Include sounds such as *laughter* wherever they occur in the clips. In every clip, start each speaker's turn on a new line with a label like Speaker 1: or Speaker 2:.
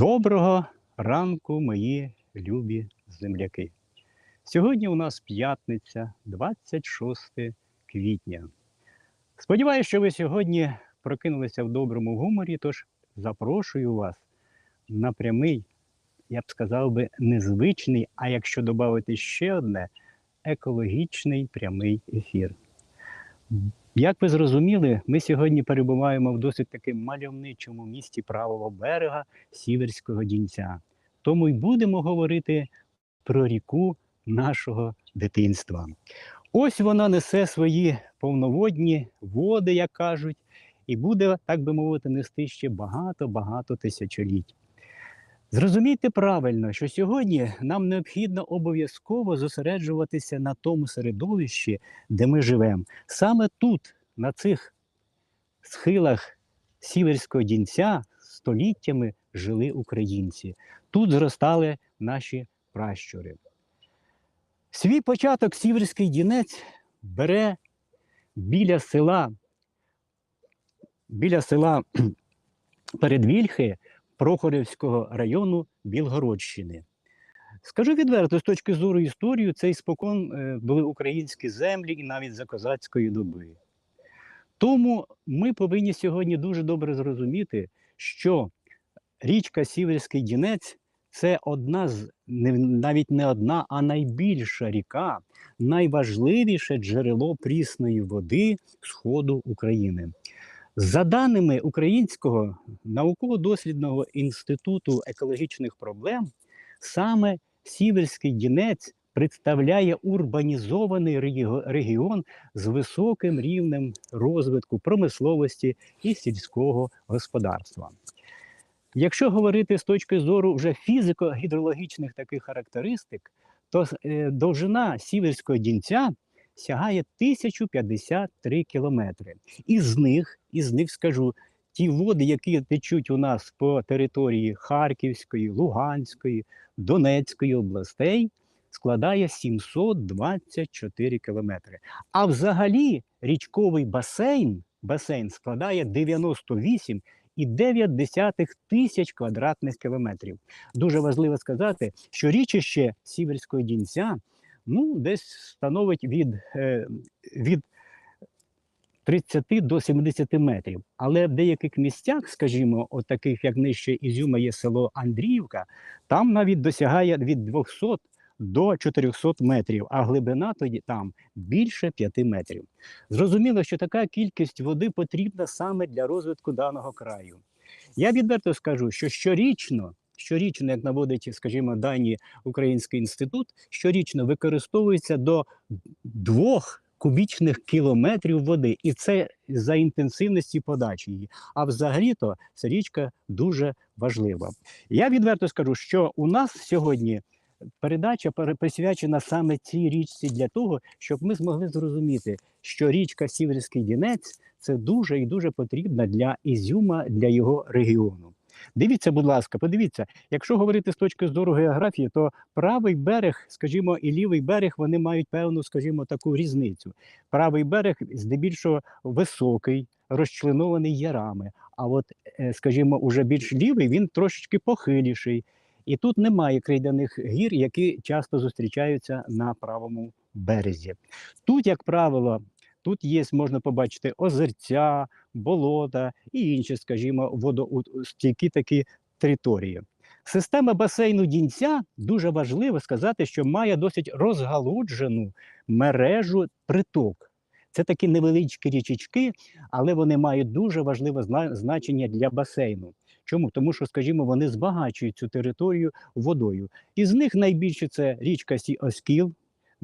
Speaker 1: Доброго ранку, мої любі земляки. Сьогодні у нас п'ятниця, 26 квітня. Сподіваюся, що ви сьогодні прокинулися в доброму гуморі, тож запрошую вас на прямий, я б сказав би, незвичний, а якщо додати ще одне, екологічний прямий ефір. Як ви зрозуміли, ми сьогодні перебуваємо в досить таки мальовничому місті правого берега Сіверського Дінця. Тому й будемо говорити про ріку нашого дитинства. Ось вона несе свої повноводні води, як кажуть, і буде, так би мовити, нести ще багато-багато тисячоліть. Зрозумійте правильно, що сьогодні нам необхідно обов'язково зосереджуватися на тому середовищі, де ми живемо. Саме тут, на цих схилах Сіверського Дінця, століттями жили українці. Тут зростали наші пращури. Свій початок Сіверський Дінець бере біля села, біля села *clears throat* Передвільхи Прохорівського району Білгородщини. Скажу відверто, з точки зору історії, це іспокон е, були українські землі і навіть за козацької доби. Тому ми повинні сьогодні дуже добре зрозуміти, що річка Сіверський Дінець це одна з навіть не одна, а найбільша ріка, найважливіше джерело прісної води сходу України. За даними Українського науково-дослідного інституту екологічних проблем, саме Сіверський Дінець представляє урбанізований регіон з високим рівнем розвитку промисловості і сільського господарства. Якщо говорити з точки зору вже фізико-гідрологічних таких характеристик, то е, довжина Сіверського Дінця сягає 1053 кілометри. Із них, із них скажу, ті води, які течуть у нас по території Харківської, Луганської, Донецької областей, складає 724 кілометри. А взагалі річковий басейн, басейн складає 98 і 9 десятих тисяч квадратних кілометрів. Дуже важливо сказати, що річище Сіверського Дінця ну, десь становить від, е, від 30 до 70 метрів. Але в деяких місцях, скажімо, от таких як нижче Ізюма є село Андріївка, там навіть досягає від 200 до 400 метрів, а глибина тоді там більше 5 метрів. Зрозуміло, що така кількість води потрібна саме для розвитку даного краю. Я відверто скажу, що щорічно, щорічно, як наводить, скажімо, дані Український інститут, щорічно використовується до двох кубічних кілометрів води, і це за інтенсивності подачі її. А взагалі-то ця річка дуже важлива. Я відверто скажу, що у нас сьогодні передача пере- присвячена саме цій річці для того, щоб ми змогли зрозуміти, що річка Сіверський Дінець це дуже і дуже потрібна для Ізюма, для його регіону. Дивіться, будь ласка, подивіться, якщо говорити з точки зору географії, то правий берег, скажімо, і лівий берег вони мають певну, скажімо, таку різницю. Правий берег здебільшого високий, розчленований ярами. А от, е, скажімо, уже більш лівий він трошечки похиліший. І тут немає крейданих гір, які часто зустрічаються на правому березі. Тут, як правило, тут є, можна побачити озерця, болота і інші, скажімо, водостійкі такі території. Система басейну Дінця дуже важливо сказати, що має досить розгалуджену мережу приток. Це такі невеличкі річечки, але вони мають дуже важливе значення для басейну. Чому? Тому що, скажімо, вони збагачують цю територію водою. Із них найбільше це річка Сі Оскіл,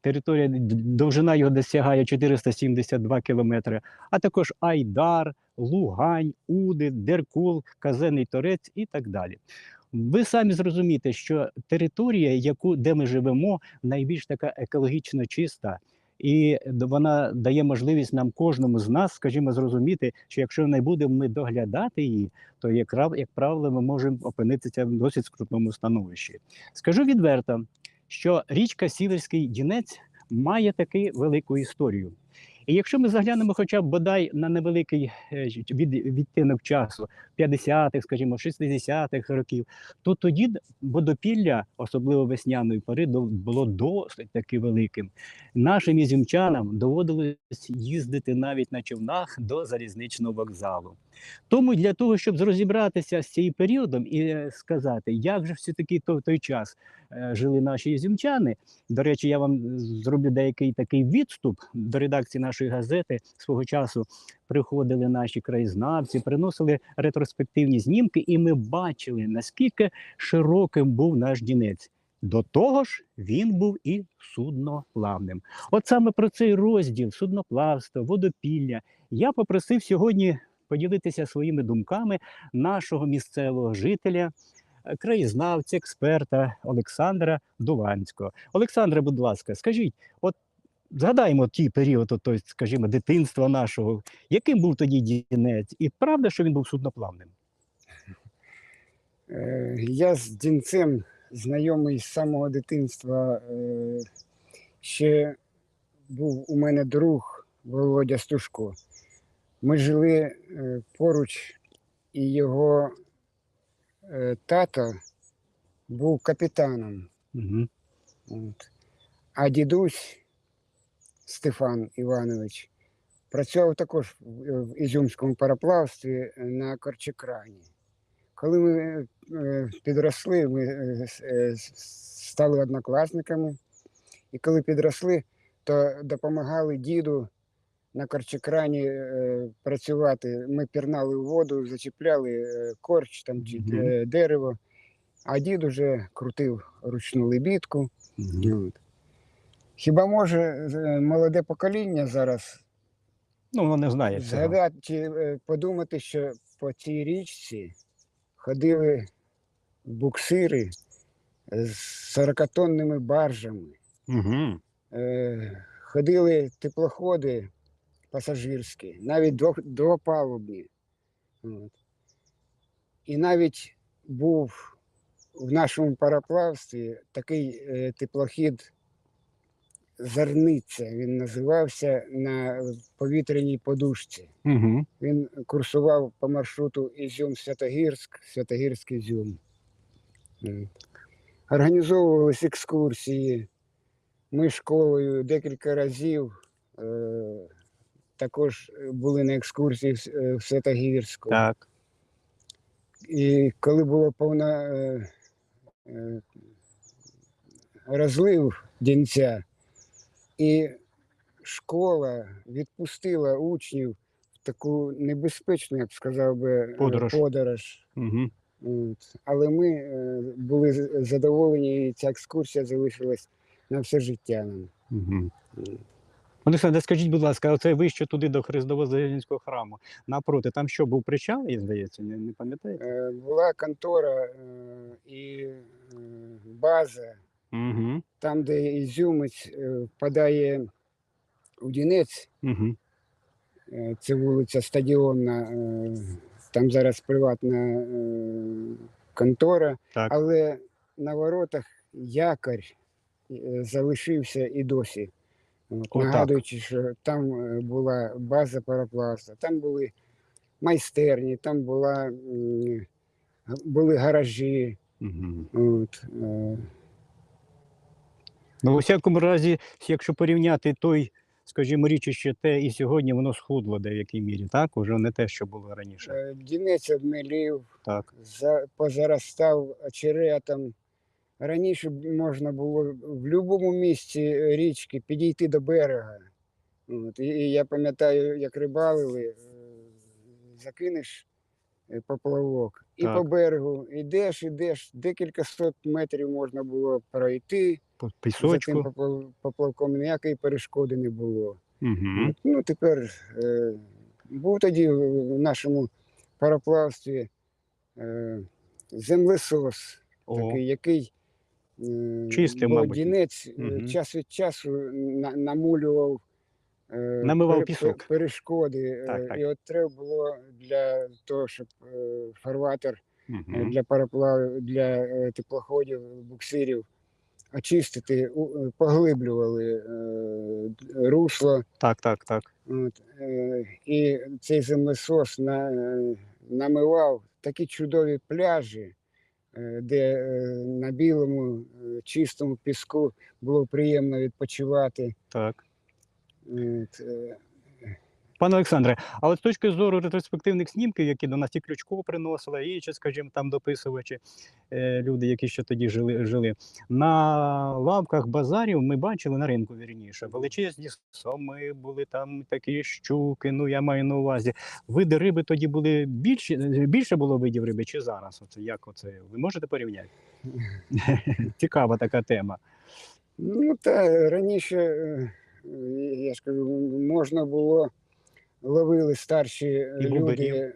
Speaker 1: територія довжина його досягає 472 кілометри, а також Айдар, Лугань, Уди, Деркул, Казений Торець і так далі. Ви самі зрозумієте, що територія, яку, де ми живемо, найбільш така екологічно чиста, і вона дає можливість нам кожному з нас, скажімо, зрозуміти, що якщо не будемо ми доглядати її, то як, як правило, ми можемо опинитися в досить скрутному становищі. Скажу відверто, що річка Сіверський Дінець має таку велику історію. І якщо ми заглянемо хоча б бодай на невеликий е, від, відтинок часу 50-х, скажімо, 60-х років, то тоді водопілля, особливо весняної пори, було досить таки великим. Нашим ізюмчанам доводилось їздити навіть на човнах до залізничного вокзалу. Тому для того, щоб розібратися з цим періодом і е, сказати, як же все-таки то- той час жили наші ізюмчани. До речі, я вам зроблю деякий такий відступ до редакції нашої газети. Свого часу приходили наші краєзнавці, приносили ретроспективні знімки, і ми бачили, наскільки широким був наш Дінець. До того ж, він був і судноплавним. От саме про цей розділ судноплавства, водопілля я попросив сьогодні поділитися своїми думками нашого місцевого жителя, е, краєзнавця, експерта Олександра Дуланського. Олександре, будь ласка, скажіть, от згадаємо ті період, от, скажімо, дитинства нашого, яким був тоді Дінець, і правда, що він був судноплавним?
Speaker 2: Е, Я з Дінцем знайомий з самого дитинства. Е, Ще був у мене друг Володя Стушко. Ми жили е, поруч, і його е, тато був капітаном.
Speaker 1: Угу.
Speaker 2: От. А дідусь Стефан Іванович працював також в Ізюмському пароплавстві на Корчекрані. Коли ми е, підросли, ми е, е, с- стали однокласниками, і коли підросли, то допомагали діду на корчекрані е, працювати. Ми пірнали у воду, зачіпляли е, корч там, чи
Speaker 1: Мгм.
Speaker 2: е, дерево, а дід уже крутив ручну лебідку. От. Хіба може молоде покоління зараз
Speaker 1: Ну, воно не знає цього.
Speaker 2: згадати чи е, подумати, що по цій річці ходили буксири з 40-тонними баржами,
Speaker 1: Угу.
Speaker 2: е, ходили теплоходи пасажирські, навіть двопалубні. От. І навіть був в нашому пароплавстві такий е, теплохід Зарниця. Він називався на повітряній подушці.
Speaker 1: Угу.
Speaker 2: Він курсував по маршруту Ізюм-Святогірськ, Святогірськ Ізюм. М. Організовувались екскурсії. Ми школою декілька разів е, також були на екскурсії в е, Святогірську.
Speaker 1: Так.
Speaker 2: І коли було повна е, е, розлив дінця, і школа відпустила учнів в таку небезпечну, я б сказав би, е,
Speaker 1: Подорож.
Speaker 2: подорож.
Speaker 1: Угу.
Speaker 2: От. Але ми е, були задоволені, і ця екскурсія залишилась на все життя нам.
Speaker 1: Угу. Олександр, скажіть, будь ласка, оце вище туди до Христовозалінського храму. Напроти, там що був причал, я здається, не, не пам'ятаєте?
Speaker 2: Е, Була контора е, і е, база
Speaker 1: Угу.
Speaker 2: там, де Ізюмець е, впадає у Дінець,
Speaker 1: Угу.
Speaker 2: е, це вулиця Стадіонна, е, там зараз приватна е, контора,
Speaker 1: Так.
Speaker 2: але на воротах якорь е, залишився і досі. Нагадуючи, що там е, була база паропласта, там були майстерні, там була, були гаражі.
Speaker 1: Угу.
Speaker 2: От, е,
Speaker 1: Ну, у всякому разі, якщо порівняти той, скажімо, річище те і сьогодні, воно схудло деякій мірі, так? Уже не те, що було раніше.
Speaker 2: е, Дінець обмелів,
Speaker 1: Так.
Speaker 2: за, позаростав очеретом. Раніше можна було в будь-якому місці річки підійти до берега. От, і, і я пам'ятаю, як рибалили, е, закинеш е, поплавок і по берегу йдеш, йдеш, декілька сот метрів можна було пройти.
Speaker 1: По
Speaker 2: За тим поплавком ніякої перешкоди не було.
Speaker 1: Угу.
Speaker 2: От, Ну, тепер е, був тоді в нашому пароплавстві е, землесос,
Speaker 1: О,
Speaker 2: такий, який е,
Speaker 1: Чистий, мабуть.
Speaker 2: Дінець е,
Speaker 1: Мгм.
Speaker 2: час від часу намулював е,
Speaker 1: Намивав пісок.
Speaker 2: перешкоди. е,
Speaker 1: Так, так.
Speaker 2: І от треба було для того, щоб е, фарватер
Speaker 1: угу.
Speaker 2: для пароплавів, для теплоходів, буксирів очистити, поглиблювали русло.
Speaker 1: Так, так, так.
Speaker 2: От, і цей землесос намивав такі чудові пляжі, де е, на білому е, чистому піску було приємно відпочивати.
Speaker 1: так. Пане Олександре, а от з точки зору ретроспективних снімків, які до нас і Ключко приносила, і чи, скажімо, там дописувачі, е, люди, які ще тоді жили, жили, на лавках базарів ми бачили на ринку вірніше, величезні соми були там такі щуки. Ну я маю на увазі. Види риби тоді були більше, більше було видів риби, чи зараз? Оце як оце? Ви можете порівняти? *laughs* Цікава така тема.
Speaker 2: Ну, та раніше, е, я ж кажу, можна було, ловили старші е, люди е,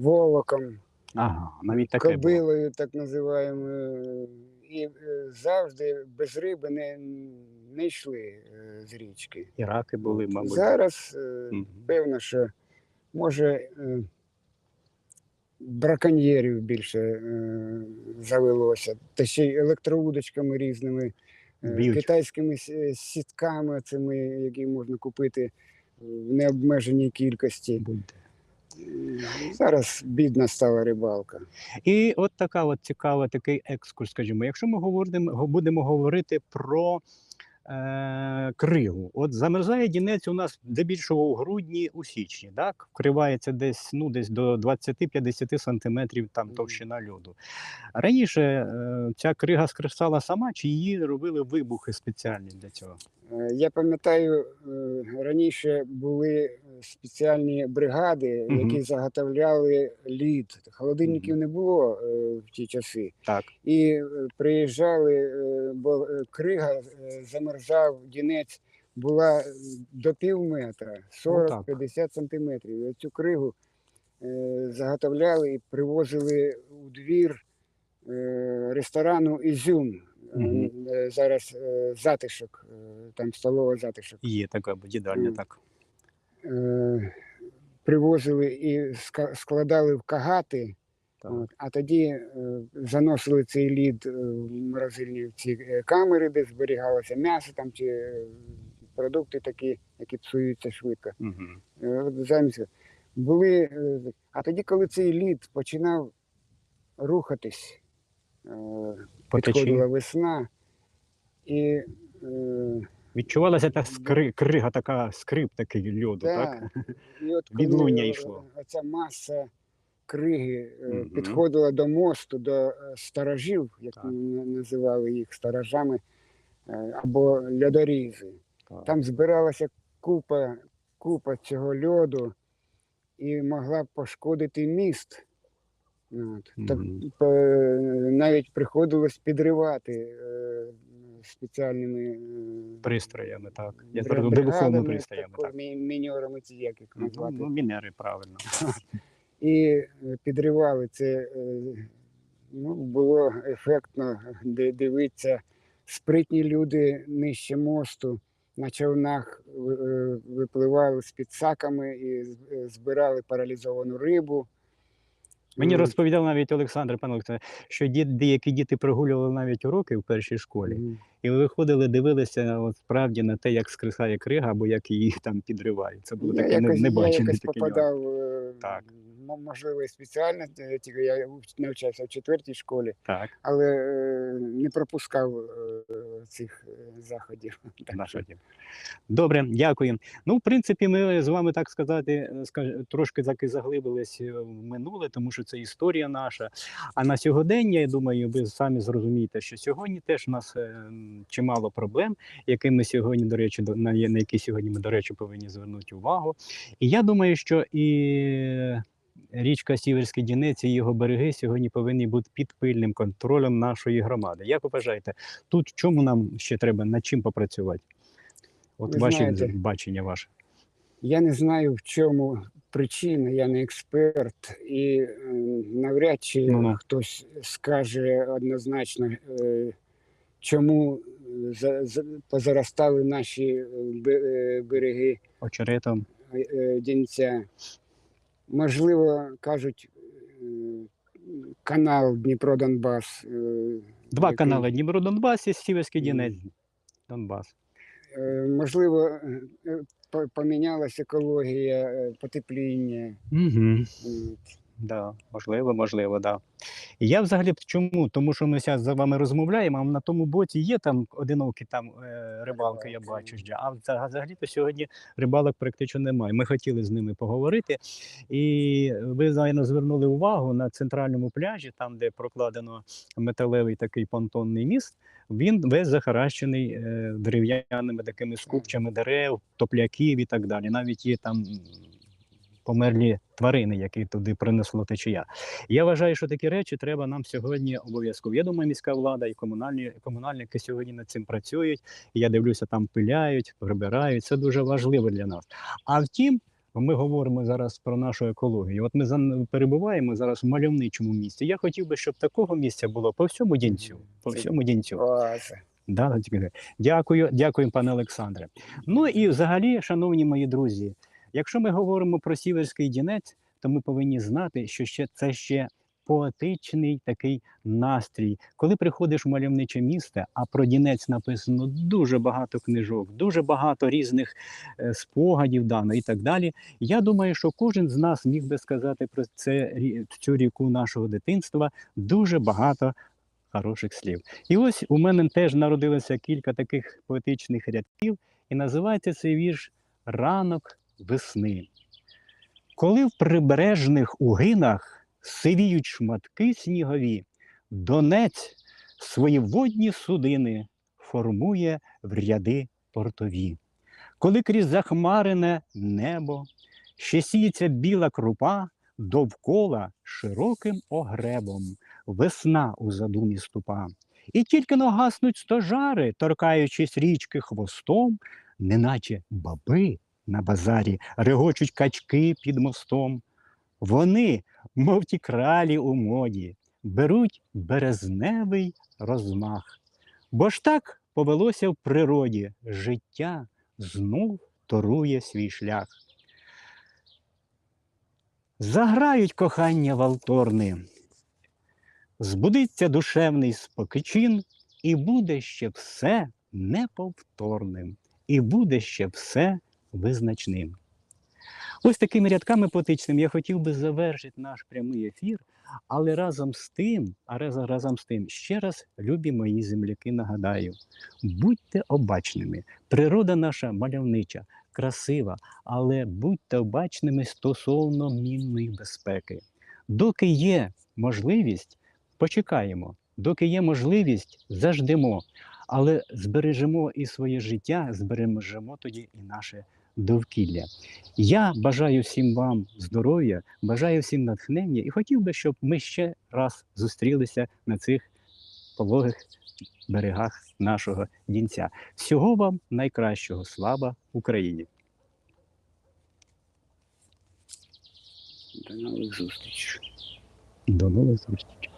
Speaker 2: волоком,
Speaker 1: Ага, навіть таке було.
Speaker 2: кобилою, так називаємо. І е, завжди без риби не, не йшли з річки.
Speaker 1: І раки були, мабуть.
Speaker 2: Зараз
Speaker 1: Мгм.
Speaker 2: певно, що може браконьєрів більше завелося, та ще й електроудочками різними,
Speaker 1: Б'ють.
Speaker 2: китайськими сітками, цими, які можна купити в необмеженій кількості. Зараз бідна стала рибалка.
Speaker 1: І от така от цікава такий екскурс, скажімо, якщо ми говоримо, будемо говорити про е, кригу. От замерзає дінець у нас здебільшого у грудні, у січні, так? Вкривається десь, ну, десь до 20-50 сантиметрів там товщина льоду. Раніше е, ця крига скресала сама, чи її робили вибухи спеціальні для цього?
Speaker 2: Е, Я пам'ятаю, е, раніше були е, спеціальні бригади, які заготовляли лід. Холодильників не було в ті часи.
Speaker 1: Так.
Speaker 2: І приїжджали, бо крига замерзав, дінець була до пів метра, 40-50 сантиметрів. І цю кригу заготовляли і привозили у двір ресторану Ізюм. Е, е, Зараз е, затишок, е, там столова затишок.
Speaker 1: Є така їдальня, так.
Speaker 2: Е, Привозили і ска- складали в кагати.
Speaker 1: так.
Speaker 2: От, а тоді е, заносили цей лід е, в морозильні в ці е, камери, де зберігалося м'ясо там чи е, продукти такі, які псуються швидко.
Speaker 1: Мгм.
Speaker 2: Е, от замість були. е, А тоді, коли цей лід починав рухатись, е, підходила весна, і е,
Speaker 1: Відчувалася та скри, крига, така скрип такий льоду, так?
Speaker 2: І от коли
Speaker 1: Відлуння
Speaker 2: е,
Speaker 1: йшло.
Speaker 2: Оця маса криги е,
Speaker 1: Мгм.
Speaker 2: підходила до мосту, до е, сторожів, як
Speaker 1: Так.
Speaker 2: ми називали їх сторожами, е, або льодорізи.
Speaker 1: Так.
Speaker 2: Там збиралася купа, купа цього льоду і могла пошкодити міст. От. Так, е, навіть приходилось підривати е, спеціальними е,
Speaker 1: Пристроями, так. Я зрозумів, вибуховими пристроями, так.
Speaker 2: мі- міньорами, ці як їх
Speaker 1: Ну,
Speaker 2: назвати.
Speaker 1: ну, мінери, правильно.
Speaker 2: І е, підривали це. Ну, було ефектно де дивитися. Спритні люди нижче мосту на човнах випливали з підсаками і е, збирали паралізовану рибу.
Speaker 1: Мені розповідав навіть Олександр, пан що дід, деякі діти прогулювали навіть уроки в першій школі, і виходили, дивилися от, справді на те, як скрисає крига, або як її там підривають. Це було
Speaker 2: Я
Speaker 1: таке не-
Speaker 2: якось, я якось
Speaker 1: таке.
Speaker 2: попадав, е,
Speaker 1: Так.
Speaker 2: Можливо, і спеціально, тільки я навчався в четвертій школі,
Speaker 1: Так,
Speaker 2: але е, не пропускав е, цих е, заходів. *laughs*
Speaker 1: Наш. Добре, дякую. Ну, в принципі, ми з вами так сказати, скаж- трошки так і заглибились в минуле, тому що це історія наша. А на сьогодення, я думаю, ви самі зрозумієте, що сьогодні теж у нас чимало проблем, які ми сьогодні, до речі, на які сьогодні ми, до речі, повинні звернути увагу. І я думаю, що і річка Сіверський Дінець і його береги сьогодні повинні бути під пильним контролем нашої громади. Як ви вважаєте, тут чому нам ще треба над чим попрацювати? От
Speaker 2: Ви
Speaker 1: ваші
Speaker 2: знаєте,
Speaker 1: бачення ваше.
Speaker 2: Я не знаю, в чому причина, я не експерт, і е, навряд чи
Speaker 1: Ну-ну.
Speaker 2: хтось скаже однозначно, е, чому е, за, за, позаростали наші бе- береги
Speaker 1: Очеретом.
Speaker 2: Дінця. Можливо, кажуть, е, канал Дніпро-Донбас. е,
Speaker 1: Два
Speaker 2: який-
Speaker 1: канали Дніпро Донбас і Сіверський. Дінець Донбас.
Speaker 2: Е, Можливо, помінялася екологія, потепління.
Speaker 1: Угу. Да, можливо, можливо, да. І я взагалі чому? Тому що ми зараз з вами розмовляємо, а на тому боці є там одинокі там е, рибалки, я бачу. А вза- взагалі-то сьогодні рибалок практично немає. Ми хотіли з ними поговорити. І ви, звичайно, звернули увагу на центральному пляжі, там, де прокладено металевий такий понтонний міст. Він весь захаращений е, дерев'яними такими скупчами дерев, топляків і так далі. Навіть є там померлі тварини, які туди принесло течія. Я вважаю, що такі речі треба нам сьогодні обов'язково. Я думаю, міська влада і комунальні комунальники сьогодні над цим працюють. Я дивлюся, там пиляють, прибирають. Це дуже важливо для нас. А втім. Ми говоримо зараз про нашу екологію. От ми перебуваємо зараз в мальовничому місці. Я хотів би, щоб такого місця було по всьому дінцю. По всьому дінцю. Да, Дякую, дякую, пане Олександре. Ну і взагалі, шановні мої друзі, якщо ми говоримо про сіверський дінець, то ми повинні знати, що ще це ще поетичний такий настрій. Коли приходиш в мальовниче місто, а про дінець написано дуже багато книжок, дуже багато різних е, спогадів дано і так далі. Я думаю, що кожен з нас міг би сказати про це цю ріку нашого дитинства дуже багато хороших слів. І ось у мене теж народилося кілька таких поетичних рядків, і називається цей вірш Ранок весни. Коли в прибережних угинах сивіють шматки снігові, Донець свої водні судини формує в ряди портові. Коли крізь захмарене небо ще сіється біла крупа, довкола широким огребом весна у задумі ступа. І тільки но гаснуть стожари, торкаючись річки хвостом, неначе баби на базарі регочуть качки під мостом. Вони, мов ті кралі у моді, беруть березневий розмах. Бо ж так повелося в природі, життя знов торує свій шлях. Заграють кохання валторни, збудиться душевний спокичин, і буде ще все неповторним, і буде ще все визначним. Ось такими рядками поетичними я хотів би завершити наш прямий ефір, але разом з тим, а разом з тим, ще раз, любі мої земляки, нагадаю, будьте обачними. Природа наша мальовнича, красива, але будьте обачними стосовно мінної безпеки. Доки є можливість, почекаємо. Доки є можливість, заждемо. Але збережемо і своє життя, збережемо тоді і наше довкілля. Я бажаю всім вам здоров'я, бажаю всім натхнення і хотів би, щоб ми ще раз зустрілися на цих пологих берегах нашого дінця. Всього вам найкращого. Слава Україні!
Speaker 2: До нових зустрічей.
Speaker 1: До нових зустрічей!